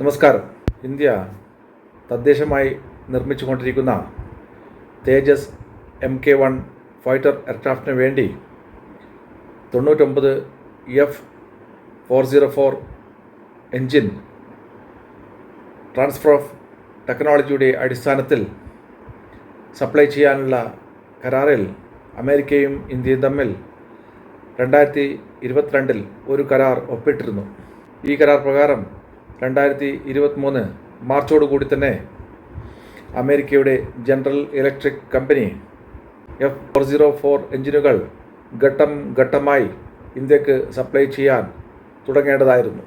നമസ്കാരം. ഇന്ത്യ തദ്ദേശമായി നിർമ്മിച്ചുകൊണ്ടിരിക്കുന്ന Tejas M K one fighter എയർക്രാഫ്റ്റിന് വേണ്ടി തൊണ്ണൂറ്റൊമ്പത് F four zero four engine transfer of ടെക്നോളജിയുടെ അടിസ്ഥാനത്തിൽ സപ്ലൈ ചെയ്യാനുള്ള കരാറിൽ അമേരിക്കയും ഇന്ത്യയും തമ്മിൽ രണ്ടായിരത്തി ഇരുപത്തിരണ്ടിൽ ഒരു കരാർ ഒപ്പിട്ടിരുന്നു. ഈ കരാർ പ്രകാരം രണ്ടായിരത്തി ഇരുപത്തിമൂന്ന് മാർച്ചോടുകൂടി തന്നെ അമേരിക്കയുടെ general electric company F four zero four എഞ്ചിനുകൾ ഘട്ടം ഘട്ടമായി ഇന്ത്യയ്ക്ക് സപ്ലൈ ചെയ്യാൻ തുടങ്ങേണ്ടതായിരുന്നു.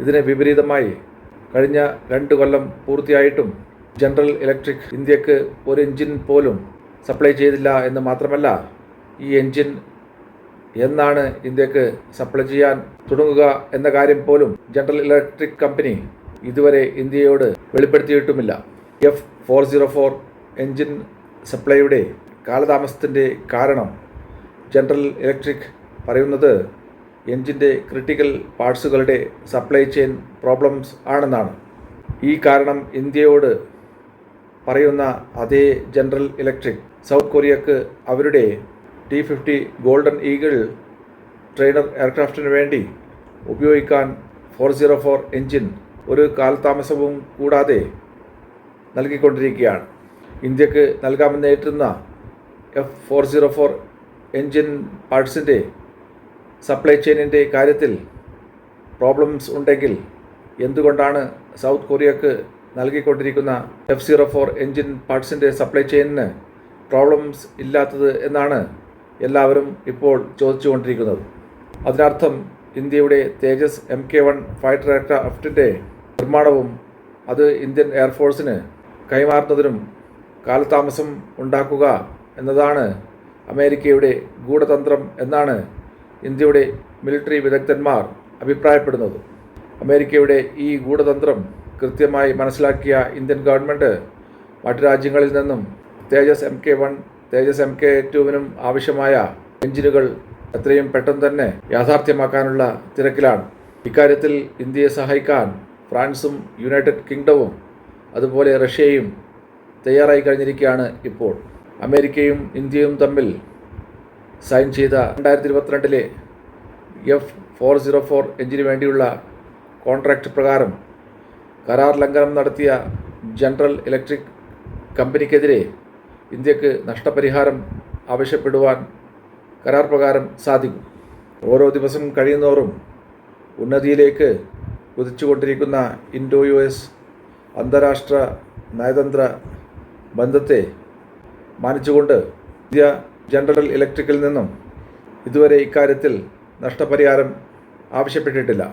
ഇതിന് വിപരീതമായി കഴിഞ്ഞ രണ്ട് കൊല്ലം പൂർത്തിയായിട്ടും ജനറൽ ഇലക്ട്രിക് ഇന്ത്യയ്ക്ക് ഒരു എഞ്ചിൻ പോലും സപ്ലൈ ചെയ്തില്ല എന്ന് മാത്രമല്ല ഈ എഞ്ചിൻ എന്നാണ് ഇന്ത്യയ്ക്ക് സപ്ലൈ ചെയ്യാൻ തുടങ്ങുക എന്ന കാര്യം പോലും ജനറൽ ഇലക്ട്രിക് കമ്പനി ഇതുവരെ ഇന്ത്യയോട് വെളിപ്പെടുത്തിയിട്ടുമില്ല. F four zero four engine സപ്ലൈയുടെ കാലതാമസത്തിന്റെ കാരണം ജനറൽ ഇലക്ട്രിക് പറയുന്നത് എൻജിന്റെ ക്രിട്ടിക്കൽ പാർട്സുകളുടെ സപ്ലൈ ചെയിൻ പ്രോബ്ലംസ് ആണെന്നാണ്. ഈ കാരണം ഇന്ത്യയോട് പറയുന്ന അതേ ജനറൽ ഇലക്ട്രിക് സൗത്ത് കൊറിയക്ക് അവരുടെ T fifty golden eagle trainer എയർക്രാഫ്റ്റിന് വേണ്ടി ഉപയോഗിക്കാൻ ഫോർ സീറോ ഫോർ എൻജിൻ ഒരു കാലതാമസവും കൂടാതെ നൽകിക്കൊണ്ടിരിക്കുകയാണ്. ഇന്ത്യയ്ക്ക് നൽകാമെന്നേറ്റുന്ന F four zero four engine പാർട്സിന്റെ supply ചെയിനിന്റെ കാര്യത്തിൽ പ്രോബ്ലംസ് ഉണ്ടെങ്കിൽ എന്തുകൊണ്ടാണ് സൗത്ത് കൊറിയക്ക് നൽകിക്കൊണ്ടിരിക്കുന്ന എഫ് സീറോ ഫോർ എൻജിൻ പാർട്സിന്റെ സപ്ലൈ ചെയിനിന് പ്രോബ്ലംസ് ഇല്ലാത്തത് എന്നാണ് എല്ലാവരും ഇപ്പോൾ ചോദിച്ചുകൊണ്ടിരിക്കുന്നത്. അതിനർത്ഥം ഇന്ത്യയുടെ Tejas M K one fighter എയർക്രാഫ്റ്റിന്റെ നിർമ്മാണവും അത് ഇന്ത്യൻ എയർഫോഴ്സിന് കൈമാറുന്നതിനും കാലതാമസം ഉണ്ടാക്കുക എന്നതാണ് അമേരിക്കയുടെ ഗൂഢതന്ത്രം എന്നാണ് ഇന്ത്യയുടെ മിലിറ്ററി വിദഗ്ധന്മാർ അഭിപ്രായപ്പെടുന്നത്. അമേരിക്കയുടെ ഈ ഗൂഢതന്ത്രം കൃത്യമായി മനസ്സിലാക്കിയ ഇന്ത്യൻ ഗവൺമെന്റ് മറ്റു രാജ്യങ്ങളിൽ നിന്നും Tejas M K one Tejas M K ടുവിനും ആവശ്യമായ എഞ്ചിനുകൾ എത്രയും പെട്ടെന്ന് തന്നെ യാഥാർത്ഥ്യമാക്കാനുള്ള തിരക്കിലാണ്. ഇക്കാര്യത്തിൽ ഇന്ത്യയെ സഹായിക്കാൻ ഫ്രാൻസും യുണൈറ്റഡ് കിങ്ഡവും അതുപോലെ റഷ്യയും തയ്യാറായി കഴിഞ്ഞിരിക്കുകയാണ് ഇപ്പോൾ. അമേരിക്കയും ഇന്ത്യയും തമ്മിൽ സൈൻ ചെയ്ത രണ്ടായിരത്തി ഇരുപത്തിരണ്ടിലെ എഫ് ഫോർ സീറോ ഫോർ എഞ്ചിന് വേണ്ടിയുള്ള കോൺട്രാക്റ്റ് പ്രകാരം കരാർ ലംഘനം നടത്തിയ ജനറൽ ഇലക്ട്രിക് കമ്പനിക്കെതിരെ ഇന്ത്യയ്ക്ക് നഷ്ടപരിഹാരം ആവശ്യപ്പെടുവാൻ കരാർ പ്രകാരം സാധിക്കും. ഓരോ ദിവസം കഴിയുന്നോറും ഉന്നതിയിലേക്ക് കുതിച്ചുകൊണ്ടിരിക്കുന്ന ഇൻഡോ യു എസ് അന്താരാഷ്ട്ര നയതന്ത്ര ബന്ധത്തെ മാനിച്ചുകൊണ്ട് ഇന്ത്യ ജനറൽ ഇലക്ട്രിക്കിൽ നിന്നും ഇതുവരെ ഇക്കാര്യത്തിൽ നഷ്ടപരിഹാരം ആവശ്യപ്പെട്ടിട്ടില്ല.